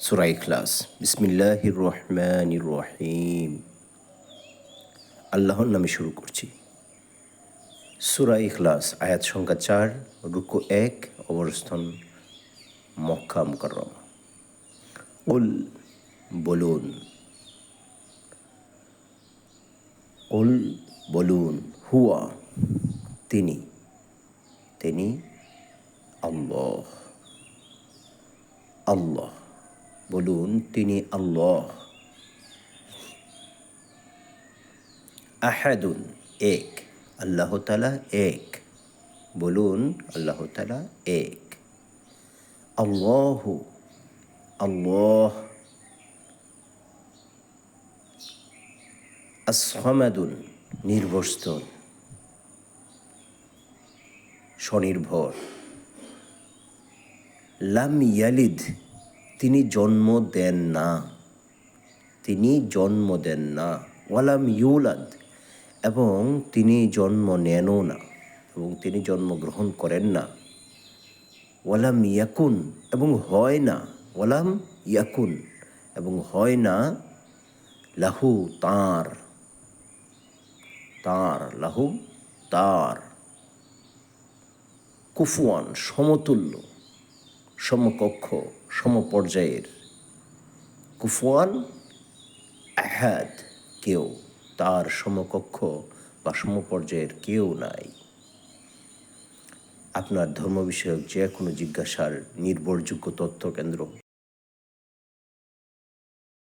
সুরাই ইখলাস বিসমিল্লাহির রহমানির রহিম আল্লাহর নামে শুরু করছি। সুরাই ইখলাস আয়াত সংখ্যা চার, রুকু এক অবস্থান মক্কা মুকাররম। উল বলুন। উল বলুন, হুয়া, তিনি। তিনি আল্লাহ। আল্লাহ। বলুন, তিনি আল্লাহ। আহাদুন, এক। আল্লাহ তালা এক। বলুন, আল্লাহ তালা এক। আল্লাহ আল্লাহ। আসমাদুন নির্ভরস্থল স্বনির্ভর। লাম ইয়ালিদ তিনি জন্ম দেন না। তিনি জন্ম দেন না। ওয়ালাম ইউলাদ। এবং তিনি জন্ম নেনও না। এবং তিনি জন্মগ্রহণ করেন না। ওয়ালাম ইয়াকুন। এবং হয় না। ওয়ালাম ইয়াকুন। এবং হয় না লাহু তার। তার, লাহু তার। কুফুয়ান, সমতুল্য, সমকক্ষ। সমপর্যায়ের কুফওয়ান আহাদ কেউ, তার সমকক্ষ বা সমপর্যায়ের কেউ নাই। আপনার ধর্ম বিষয়ক যে কোনো জিজ্ঞাসার নির্ভরযোগ্য তথ্য কেন্দ্র